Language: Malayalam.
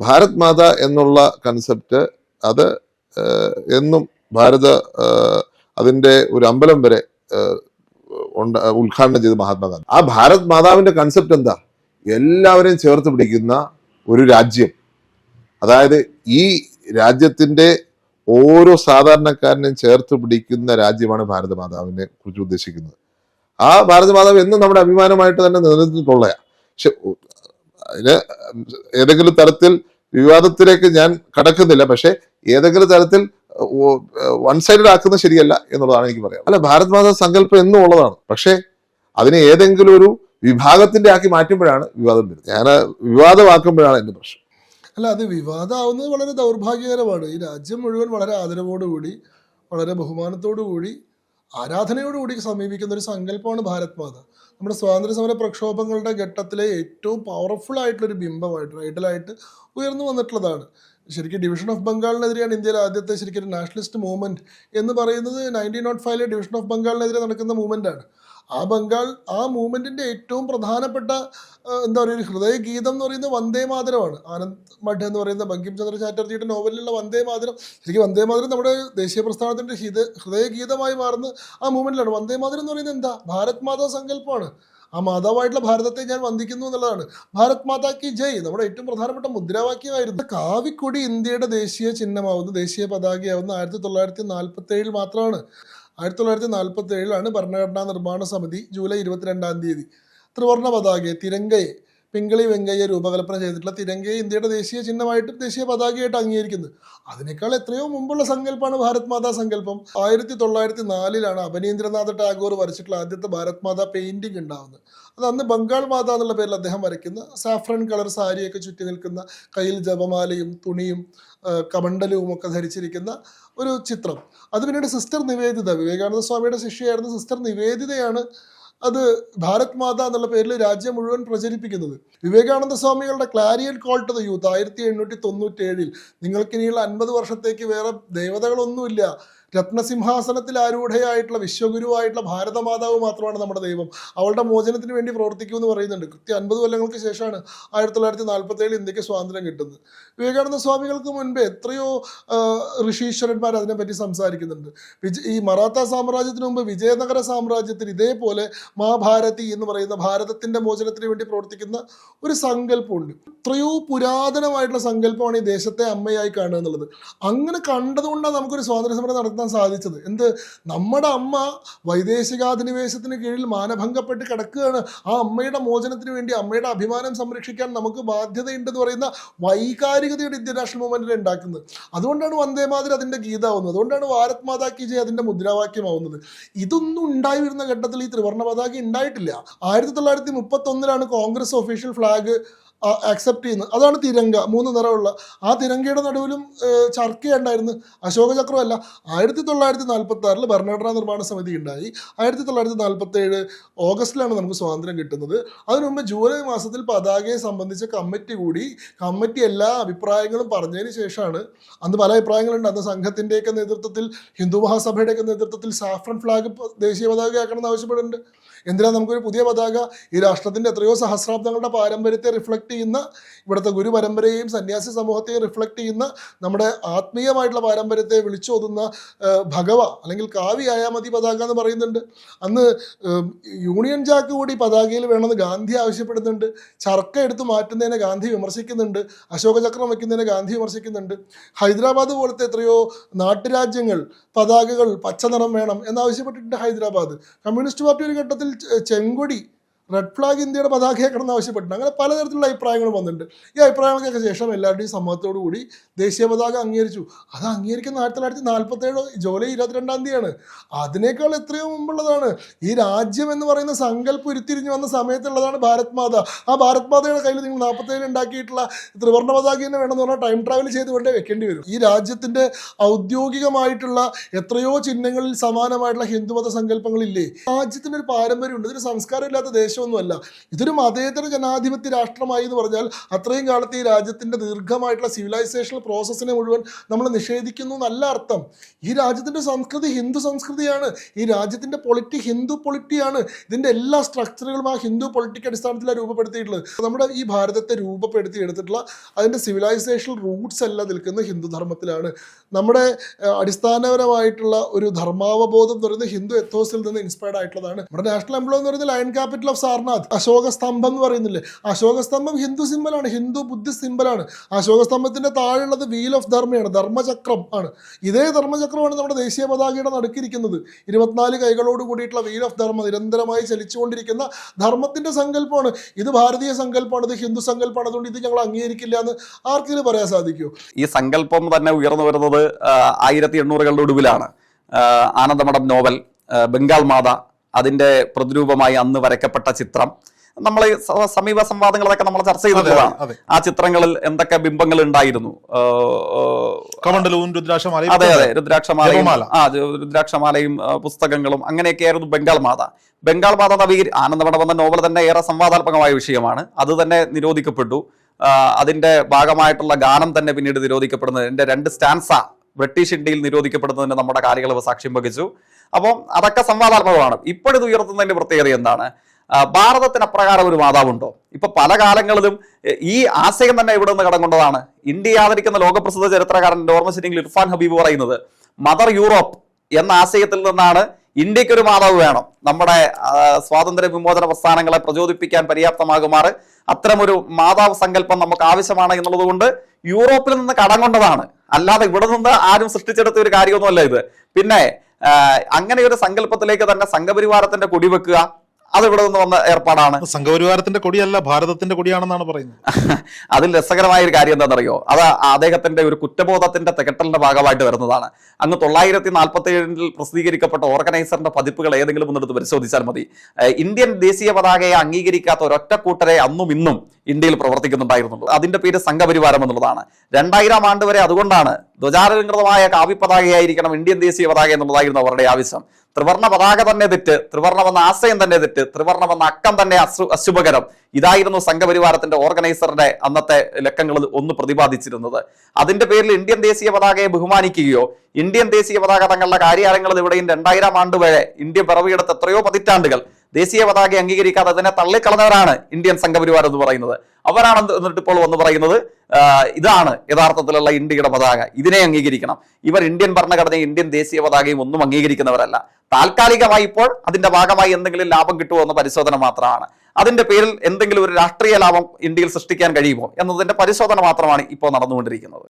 ഭാരത് മാത എന്നുള്ള കൺസെപ്റ്റ് അത് എന്നും ഭാരത അതിന്റെ ഒരു അമ്പലം വരെ ഉണ്ട് ഉദ്ഘാടനം ചെയ്ത് മഹാത്മാഗാന്ധി ആ ഭാരത് മാതാവിന്റെ കൺസെപ്റ്റ് എന്താ? എല്ലാവരെയും ചേർത്ത് പിടിക്കുന്ന ഒരു രാജ്യം. അതായത് ഈ രാജ്യത്തിന്റെ ഓരോ സാധാരണക്കാരനെയും ചേർത്ത് പിടിക്കുന്ന രാജ്യമാണ് ഭാരത മാതാവിനെ കുറിച്ച് ഉദ്ദേശിക്കുന്നത്. ആ ഭാരത മാതാവ് എന്നും നമ്മുടെ അഭിമാനമായിട്ട് തന്നെ നിലനിന്നിട്ടുള്ളയാ. പക്ഷെ അതിന് ഏതെങ്കിലും തരത്തിൽ വിവാദത്തിലേക്ക് ഞാൻ കടക്കുന്നില്ല. പക്ഷെ ഏതെങ്കിലും തരത്തിൽ വൺ സൈഡഡ് ആക്കുന്നത് ശരിയല്ല എന്നുള്ളതാണ് എനിക്ക് പറയാം അല്ല ഭാരത് മാതാ സങ്കല്പം എന്നും ഉള്ളതാണ്. പക്ഷേ അതിനെ ഏതെങ്കിലും ഒരു വിഭാഗത്തിന്റെ ആക്കി മാറ്റുമ്പോഴാണ് വിവാദം വരുന്നത്. ഞാൻ വിവാദമാക്കുമ്പോഴാണ് എന്റെ പ്രശ്നം. അല്ല അത് വിവാദമാവുന്നത് വളരെ ദൗർഭാഗ്യകരമാണ്. ഈ രാജ്യം മുഴുവൻ വളരെ ആദരവോടുകൂടി വളരെ ബഹുമാനത്തോടു കൂടി ആരാധനയോടുകൂടി സമീപിക്കുന്ന ഒരു സങ്കല്പമാണ് ഭാരത് മാത നമ്മുടെ സ്വാതന്ത്ര്യ സമര പ്രക്ഷോഭങ്ങളുടെ ഘട്ടത്തിലെ ഏറ്റവും പവർഫുൾ ആയിട്ടുള്ള ഒരു ബിംബമായിട്ട് ഐഡലായിട്ട് ഉയർന്നു വന്നിട്ടുള്ളതാണ്. ശരിക്കും ഡിവിഷൻ ഓഫ് ബംഗാളിനെതിരെയാണ് ഇന്ത്യയിലെ ആദ്യത്തെ ശരിക്കും നാഷണലിസ്റ്റ് മൂവ്മെന്റ് എന്ന് പറയുന്നത് നയന്റീൻ നോട്ട് ഫൈവിലെ ഡിവിഷൻ ഓഫ് ബംഗാളിനെതിരെ നടക്കുന്ന മൂവ്മെന്റ് ആണ്. ആ ബംഗാൾ ആ മൂവ്മെന്റിന്റെ ഏറ്റവും പ്രധാനപ്പെട്ട എന്താ പറയുക ഒരു ഹൃദയഗീതം എന്ന് പറയുന്നത് വന്ദേ മാതരമാണ്. ആനന്ദ് മഠ് എന്ന് പറയുന്ന ബങ്കിം ചന്ദ്ര ചാറ്റർജിയുടെ നോവലിലുള്ള വന്ദേ മാതരം. ശരിക്കും വന്ദേ മാതരം നമ്മുടെ ദേശീയ പ്രസ്ഥാനത്തിന്റെ ഹിത ഹൃദയഗീതമായി മാറുന്ന ആ മൂവ്മെന്റിലാണ് വന്ദേ മാതരം എന്ന് പറയുന്നത് എന്താ? ഭാരത് മാതാ സങ്കല്പമാണ്. ആ മാതാവായിട്ടുള്ള ഭാരതത്തെ ഞാൻ വന്ദിക്കുന്നു എന്നുള്ളതാണ്. ഭാരത് മാതാ കി ജയ് നമ്മുടെ ഏറ്റവും പ്രധാനപ്പെട്ട മുദ്രാവാക്യമായിരുന്നു. കാവിക്കൊടി ഇന്ത്യയുടെ ദേശീയ ചിഹ്നമാവുന്ന ദേശീയ പതാകയാവുന്ന ആയിരത്തി തൊള്ളായിരത്തി നാൽപ്പത്തി ഏഴിൽ മാത്രമാണ്. ആയിരത്തി തൊള്ളായിരത്തി നാൽപ്പത്തി ഏഴിലാണ് ഭരണഘടനാ നിർമ്മാണ സമിതി ജൂലൈ ഇരുപത്തിരണ്ടാം തീയതി ത്രിവർണ പതാകയെ തിരങ്കയെ പിങ്കളി വെങ്കയ്യ രൂപകൽപ്പന ചെയ്തിട്ടുള്ള തിരങ്കയെ ഇന്ത്യയുടെ ദേശീയ ചിഹ്നമായിട്ട് ദേശീയ പതാകയായിട്ട് അംഗീകരിക്കുന്നത് അതിനേക്കാൾ എത്രയോ മുമ്പുള്ള സങ്കല്പമാണ് ഭാരത് മാതാ സങ്കല്പം. ആയിരത്തി തൊള്ളായിരത്തി നാലിലാണ് അഭിനീന്ദ്രനാഥ് ടാഗോർ വരച്ചിട്ടുള്ള ആദ്യത്തെ ഭാരത് മാതാ പെയിന്റിംഗ് ഉണ്ടാവുന്നത്. അത് അന്ന് ബംഗാൾ മാതാ എന്നുള്ള പേരിൽ അദ്ദേഹം വരയ്ക്കുന്ന സാഫ്രൺ കളർ സാരിയൊക്കെ ചുറ്റി നിൽക്കുന്ന കയ്യിൽ ജപമാലയും തുണിയും കമണ്ഡലവും ഒക്കെ ധരിച്ചിരിക്കുന്ന ഒരു ചിത്രം. അത് പിന്നീട് സിസ്റ്റർ നിവേദിത വിവേകാനന്ദ സ്വാമിയുടെ ശിഷ്യയായിരുന്ന സിസ്റ്റർ നിവേദിതയാണ് അത് ഭാരത് മാത എന്നുള്ള പേരിൽ രാജ്യം മുഴുവൻ പ്രചരിപ്പിക്കുന്നത്. വിവേകാനന്ദ സ്വാമികളുടെ clarion call to the youth ആയിരത്തി എണ്ണൂറ്റി തൊണ്ണൂറ്റി ഏഴിൽ നിങ്ങൾക്കിനിയുള്ള അൻപത് വർഷത്തേക്ക് വേറെ ദേവതകളൊന്നുമില്ല. രത്നസിംഹാസനത്തിൽ ആരൂഢയായിട്ടുള്ള വിശ്വഗുരുവായിട്ടുള്ള ഭാരതമാതാവ് മാത്രമാണ് നമ്മുടെ ദൈവം. അവളുടെ മോചനത്തിന് വേണ്ടി പ്രവർത്തിക്കൂ എന്ന് പറയുന്നുണ്ട്. കൃത്യ അൻപത് കൊല്ലങ്ങൾക്ക് ശേഷമാണ് ആയിരത്തി തൊള്ളായിരത്തി നാൽപ്പത്തി ഏഴിൽ ഇന്ത്യയ്ക്ക് സ്വാതന്ത്ര്യം കിട്ടുന്നത്. വിവേകാനന്ദ സ്വാമികൾക്ക് മുൻപ് എത്രയോ ഋഷീശ്വരന്മാർ അതിനെപ്പറ്റി സംസാരിക്കുന്നുണ്ട്. വിജ ഈ മറാത്ത സാമ്രാജ്യത്തിന് മുമ്പ് വിജയനഗര സാമ്രാജ്യത്തിൽ ഇതേപോലെ മഹാഭാരതി എന്ന് പറയുന്ന ഭാരതത്തിന്റെ മോചനത്തിന് വേണ്ടി പ്രവർത്തിക്കുന്ന ഒരു സങ്കല്പമുണ്ട്. എത്രയോ പുരാതനമായിട്ടുള്ള സങ്കല്പമാണ് ഈ ദേശത്തെ അമ്മയായി കാണുക എന്നുള്ളത്. അങ്ങനെ കണ്ടതുകൊണ്ടാണ് നമുക്കൊരു സ്വാതന്ത്ര്യ സമരം നടത്താൻ സാധിച്ചത്. എന്ത്? നമ്മുടെ അമ്മ വൈദേശികാധിനിവേശത്തിന് കീഴിൽ മാനഭംഗപ്പെട്ട് കിടക്കുകയാണ്. ആ അമ്മയുടെ മോചനത്തിന് വേണ്ടി അമ്മയുടെ അഭിമാനം സംരക്ഷിക്കാൻ നമുക്ക് ബാധ്യതയുണ്ടെന്ന് പറയുന്ന വൈകാരികതയുടെ ഇന്ത്യൻ നാഷണൽ മൂവ്മെന്റിൽ ഉണ്ടാക്കുന്നത്. അതുകൊണ്ടാണ് വന്ദേ മാതരം അതിന്റെ ഗീതാവുന്നത്. അതുകൊണ്ടാണ് ഭാരത് മാതാ കി അതിന്റെ മുദ്രാവാക്യമാവുന്നത്. ഇതൊന്നും ഉണ്ടായി വരുന്ന ഘട്ടത്തിൽ ഈ ത്രിവർണ പതാക ഉണ്ടായിട്ടില്ല. ആയിരത്തി തൊള്ളായിരത്തി മുപ്പത്തി ഒന്നിലാണ് കോൺഗ്രസ് ഒഫീഷ്യൽ ഫ്ലാഗ് അക്സെപ്റ്റ് ചെയ്യുന്നത്. അതാണ് തിരങ്ക. മൂന്ന് നിറമുള്ള. ആ തിരങ്കയുടെ നടുവിലും ചർക്കയുണ്ടായിരുന്നു. അശോക ചക്രമല്ല. ആയിരത്തി തൊള്ളായിരത്തി നാൽപ്പത്തി ആറിൽ ഭരണഘടനാ നിർമ്മാണ സമിതി ഉണ്ടായി. ആയിരത്തി തൊള്ളായിരത്തി നാൽപ്പത്തി ഏഴ് ഓഗസ്റ്റിലാണ് നമുക്ക് സ്വാതന്ത്ര്യം കിട്ടുന്നത്. അതിനു മുമ്പ് ജൂലൈ മാസത്തിൽ പതാകയെ സംബന്ധിച്ച കമ്മിറ്റി കൂടി കമ്മിറ്റി എല്ലാ അഭിപ്രായങ്ങളും പറഞ്ഞതിന് ശേഷമാണ് അന്ന് പല അഭിപ്രായങ്ങളുണ്ട്. അന്ന് സംഘത്തിന്റെയൊക്കെ നേതൃത്വത്തിൽ ഹിന്ദു മഹാസഭയുടെയൊക്കെ നേതൃത്വത്തിൽ സാഫ്രൺ ഫ്ലാഗ് ദേശീയ പതാകയാക്കണം എന്ന് ആവശ്യപ്പെടുന്നുണ്ട് എന്തിനാ നമുക്കൊരു പുതിയ പതാക? ഈ രാഷ്ട്രത്തിന്റെ എത്രയോ സഹസ്രാബ്ദങ്ങളുടെ പാരമ്പര്യത്തെ റിഫ്ലക്ട് ചെയ്യുന്ന ഇവിടുത്തെ ഗുരു പരമ്പരയെയും സന്യാസി സമൂഹത്തെയും റിഫ്ലക്ട് ചെയ്യുന്ന നമ്മുടെ ആത്മീയമായിട്ടുള്ള പാരമ്പര്യത്തെ വിളിച്ചോതുന്ന ഭഗവ അല്ലെങ്കിൽ കാവ്യായ മതി പതാക എന്ന് പറയുന്നുണ്ട്. അന്ന് യൂണിയൻ ജാക്ക് കൂടി പതാകയിൽ വേണമെന്ന് ഗാന്ധി ആവശ്യപ്പെടുന്നുണ്ട്. ചർക്ക എടുത്ത് മാറ്റുന്നതിനെ ഗാന്ധി വിമർശിക്കുന്നുണ്ട്. അശോകചക്രം വയ്ക്കുന്നതിനെ ഗാന്ധി വിമർശിക്കുന്നുണ്ട്. ഹൈദരാബാദ് പോലത്തെ എത്രയോ നാട്ടുരാജ്യങ്ങൾ പതാകകൾ പച്ച നിറം വേണം എന്നാവശ്യപ്പെട്ടിട്ടുണ്ട് ഹൈദരാബാദ്. കമ്മ്യൂണിസ്റ്റ് പാർട്ടി ഒരു ഘട്ടത്തിൽ ചെങ്കൊടി റെഡ് ഫ്ലാഗ് ഇന്ത്യയുടെ പതാക പതാകയാക്കണം ആവശ്യപ്പെട്ടിട്ടുണ്ട്. അങ്ങനെ പലതരത്തിലുള്ള അഭിപ്രായങ്ങൾ വന്നിട്ടുണ്ട്. ഈ അഭിപ്രായങ്ങൾക്കൊക്കെ ശേഷം എല്ലാവരുടെയും സമ്മതത്തോടു കൂടി ദേശീയ പതാക അംഗീകരിച്ചു. അത് അംഗീകരിക്കുന്ന ആയിരത്തി തൊള്ളായിരത്തി നാൽപ്പത്തി ഏഴ് ജൂലൈ ഇരുപത്തിരണ്ടാം തീയതിയാണ്. അതിനേക്കാൾ എത്രയോ മുമ്പുള്ളതാണ്. ഈ രാജ്യം എന്ന് പറയുന്ന സങ്കല്പം ഉരുത്തിരിഞ്ഞു വന്ന സമയത്തുള്ളതാണ് ഭാരത് മാത. ആ ഭാരത് മാതയുടെ കയ്യിൽ നിങ്ങൾ നാൽപ്പത്തേഴ് ഉണ്ടാക്കിയിട്ടുള്ള ത്രിവർണ പതാക തന്നെ വേണമെന്ന് പറഞ്ഞാൽ ടൈം ട്രാവൽ ചെയ്ത് ചെയ്തുകൊണ്ടേ വെക്കേണ്ടി വരും. ഈ രാജ്യത്തിന്റെ ഔദ്യോഗികമായിട്ടുള്ള എത്രയോ ചിഹ്നങ്ങളിൽ സമാനമായിട്ടുള്ള ഹിന്ദുമത സങ്കല്പങ്ങളില്ലേ? രാജ്യത്തിന്റെ ഒരു പാരമ്പര്യമുണ്ട്. ഇതൊരു സംസ്കാരമില്ലാത്ത ദേശം ഉദ്ദേശമൊന്നുമല്ല ഇതൊരു മതേതര ജനാധിപത്യ രാഷ്ട്രമായി എന്ന് പറഞ്ഞാൽ അത്രയും കാലത്ത് ഈ രാജ്യത്തിന്റെ ദീർഘമായിട്ടുള്ള സിവിലൈസേഷണൽ പ്രോസസ്സിനെ മുഴുവൻ നമ്മൾ നിഷേധിക്കുന്നു എന്നല്ല അർത്ഥം. ഈ രാജ്യത്തിന്റെ സംസ്കൃതി ഹിന്ദു സംസ്കൃതിയാണ്. ഈ രാജ്യത്തിന്റെ പൊളിറ്റി ഹിന്ദു പൊളിറ്റിയാണ് ഇതിന്റെ എല്ലാ സ്ട്രക്ചറുകളും ആ ഹിന്ദു പൊളിറ്റിക് അടിസ്ഥാനത്തിലാണ് രൂപപ്പെടുത്തിയിട്ടുള്ളത്. നമ്മുടെ ഈ ഭാരതത്തെ രൂപപ്പെടുത്തി എടുത്തിട്ടുള്ള അതിന്റെ സിവിലൈസേഷണൽ റൂട്ട്സ് എല്ലാം നിൽക്കുന്ന ഹിന്ദു ധർമ്മത്തിലാണ്. നമ്മുടെ അടിസ്ഥാനപരമായിട്ടുള്ള ഒരു ധർമാവബോധം എന്ന് പറയുന്നത് ഹിന്ദു എത്തോസിൽ നിന്ന് ഇൻസ്പയർഡ് ആയിട്ടുള്ളതാണ്. നമ്മുടെ നാഷണൽ എംബ്ലം എന്ന് പറയുന്നത് lion capital of Sarnath. Ashoka സ്തംഭം എന്ന് പറയുന്നില്ലേ? അശോക സ്തംഭം ഹിന്ദു സിമ്പലാണ് ഹിന്ദു ബുദ്ധിസ്റ്റ് സിമ്പലാണ് അശോക സ്തംഭത്തിന്റെ താഴെയുള്ളത് വീൽ ഓഫ് ധർമ്മയാണ്. ധർമ്മചക്രം ആണ്. ഇതേ ധർമ്മചക്രമാണ് നമ്മുടെ ദേശീയ പതാകയുടെ നടുക്കിരിക്കുന്നത്. ഇരുപത്തിനാല് കൈകളോട് കൂടിയിട്ടുള്ള വീൽ ഓഫ് ധർമ്മ നിരന്തരമായി ചലിച്ചുകൊണ്ടിരിക്കുന്ന ധർമ്മത്തിന്റെ സങ്കല്പമാണ്. ഇത് ഭാരതീയ സങ്കല്പമാണ് ഇത് ഹിന്ദു സങ്കല്പമാണ്. അതുകൊണ്ട് ഇത് ഞങ്ങൾ അംഗീകരിക്കില്ല എന്ന് ആർക്കെങ്കിലും പറയാൻ സാധിക്കൂ ഈ സങ്കല്പം തന്നെ ഉയർന്നു വരുന്നത് ആയിരത്തി എണ്ണൂറുകളുടെ ഒടുവിലാണ്. ആനന്ദമഠം നോവൽ ബംഗാൾ മാത അതിന്റെ പ്രതിരൂപമായി അന്ന് വരയ്ക്കപ്പെട്ട ചിത്രം. നമ്മൾ സമീപ സംവാദങ്ങളൊക്കെ നമ്മൾ ചർച്ച ചെയ്തിട്ടുള്ളതാണ് ആ ചിത്രങ്ങളിൽ എന്തൊക്കെ ബിംബങ്ങൾ ഉണ്ടായിരുന്നു? അതെ അതെ രുദ്രാക്ഷമാലയും ആ രുദ്രാക്ഷമാലയും പുസ്തകങ്ങളും പുസ്തകങ്ങളും അങ്ങനെയൊക്കെയായിരുന്നു ബംഗാൾ മാത. ബംഗാൾ മാത നവീകരി വന്ന നോവൽ തന്നെ ഏറെ സംവാദാത്മകമായ വിഷയമാണ്. അത് തന്നെ നിരോധിക്കപ്പെട്ടു. അതിന്റെ ഭാഗമായിട്ടുള്ള ഗാനം തന്നെ പിന്നീട് നിരോധിക്കപ്പെടുന്നത്. എന്റെ രണ്ട് സ്റ്റാൻസ ബ്രിട്ടീഷ് ഇന്ത്യയിൽ നിരോധിക്കപ്പെടുന്നതിന് നമ്മുടെ കാര്യങ്ങൾ സാക്ഷ്യം വഹിച്ചു. അപ്പം അതൊക്കെ സംവാദാത്മകമാണ്. ഇപ്പോഴിത് ഉയർത്തുന്നതിന്റെ പ്രത്യേകത എന്താണ്? ഭാരതത്തിന് അപ്രകാരം ഒരു മാതാവുണ്ടോ? ഇപ്പൊ പല കാലങ്ങളിലും ഈ ആശയം തന്നെ ഇവിടെ നിന്ന് കടം കൊണ്ടതാണ് ഇന്ത്യ ആദരിക്കുന്ന ലോകപ്രസിദ്ധ ചരിത്രകാരൻ ഓർമ്മശരിയെങ്കിൽ ഇർഫാൻ ഹബീബ് പറയുന്നത് മദർ യൂറോപ്പ് എന്ന ആശയത്തിൽ നിന്നാണ് ഇന്ത്യയ്ക്ക് ഒരു മാതാവ് വേണം. നമ്മുടെ സ്വാതന്ത്ര്യ വിമോചന പ്രസ്ഥാനങ്ങളെ പ്രചോദിപ്പിക്കാൻ പര്യാപ്തമാകുമാറ് അത്തരമൊരു മാതാവ് സങ്കല്പം നമുക്ക് ആവശ്യമാണ് എന്നുള്ളതുകൊണ്ട് യൂറോപ്പിൽ നിന്ന് കടം കൊണ്ടതാണ്. അല്ലാതെ ഇവിടെ നിന്ന് ആരും സൃഷ്ടിച്ചെടുത്ത ഒരു കാര്യമൊന്നുമല്ല ഇത്. പിന്നെ അങ്ങനെ ഒരു സങ്കല്പത്തിലേക്ക് തന്നെ സംഘപരിവാരത്തിന്റെ കൊടി വെക്കുക അത് ഇവിടെ നിന്ന് വന്ന ഏർപ്പാടാണ്. സംഘപരിവാരത്തിന്റെ കൊടിയല്ല ഭാരതത്തിന്റെ കൊടിയാണെന്നാണ് പറയുന്നത്. അതിൽ രസകരമായ ഒരു കാര്യം എന്താണെന്നറിയോ? അത് അദ്ദേഹത്തിന്റെ ഒരു കുറ്റബോധത്തിന്റെ തികട്ടലിന്റെ ഭാഗമായിട്ട് വരുന്നതാണ്. അങ്ങ് തൊള്ളായിരത്തി നാൽപ്പത്തി ഏഴിൽ പ്രസിദ്ധീകരിക്കപ്പെട്ട ഓർഗനൈസറിന്റെ പതിപ്പുകൾ ഏതെങ്കിലും ഒന്നെടുത്ത് പരിശോധിച്ചാൽ മതി. ഇന്ത്യൻ ദേശീയ പതാകയെ അംഗീകരിക്കാത്ത ഒരൊറ്റ കൂട്ടരെ അന്നും ഇന്നും ഇന്ത്യയിൽ പ്രവർത്തിക്കുന്നുണ്ടായിരുന്നുള്ളൂ. അതിന്റെ പേര് സംഘപരിവാരം എന്നുള്ളതാണ്. രണ്ടായിരം ആണ്ട് വരെ അതുകൊണ്ടാണ് ധ്വജാലങ്കൃതമായ കാവ്യപതാകയായിരിക്കണം ഇന്ത്യൻ ദേശീയ പതാക എന്നുള്ളതായിരുന്നു അവരുടെ ആവശ്യം. ത്രിവർണ പതാക തന്നെ തെറ്റ് ത്രിവർണമെന്ന ആശയം തന്നെ തെറ്റ് ത്രിവർണമെന്ന അക്കം തന്നെ അശുഭകരം. ഇതായിരുന്നു സംഘപരിവാരത്തിന്റെ ഓർഗനൈസറുടെ അന്നത്തെ ലക്കങ്ങൾ ഒന്ന് പ്രതിപാദിച്ചിരുന്നത്. അതിന്റെ പേരിൽ ഇന്ത്യൻ ദേശീയ പതാകയെ ബഹുമാനിക്കുകയോ ഇന്ത്യൻ ദേശീയ പതാക തങ്ങളുടെ കാര്യാലയങ്ങളിൽ ഇവിടെയും രണ്ടായിരം ആണ്ട് വരെ ഇന്ത്യ പിറവിയെടുത്ത എത്രയോ പതിറ്റാണ്ടുകൾ ദേശീയ പതാക അംഗീകരിക്കാതെ അതിനെ തള്ളിക്കളഞ്ഞവരാണ് ഇന്ത്യൻ സംഘപരിവാരം എന്ന് പറയുന്നത്. അവരാണ് എന്നിട്ട് ഇപ്പോൾ വന്ന് പറയുന്നത് ഇതാണ് യഥാർത്ഥത്തിലുള്ള ഇന്ത്യയുടെ പതാക. ഇതിനെ അംഗീകരിക്കണം. ഇവർ ഇന്ത്യൻ ഭരണഘടനയും ഇന്ത്യൻ ദേശീയ പതാകയും ഒന്നും അംഗീകരിക്കുന്നവരല്ല. താൽക്കാലികമായി ഇപ്പോൾ അതിന്റെ ഭാഗമായി എന്തെങ്കിലും ലാഭം കിട്ടുമോ എന്ന പരിശോധന മാത്രമാണ്. അതിന്റെ പേരിൽ എന്തെങ്കിലും ഒരു രാഷ്ട്രീയ ലാഭം ഇന്ത്യയിൽ സൃഷ്ടിക്കാൻ കഴിയുമോ എന്നതിന്റെ പരിശോധന മാത്രമാണ് ഇപ്പോൾ നടന്നുകൊണ്ടിരിക്കുന്നത്.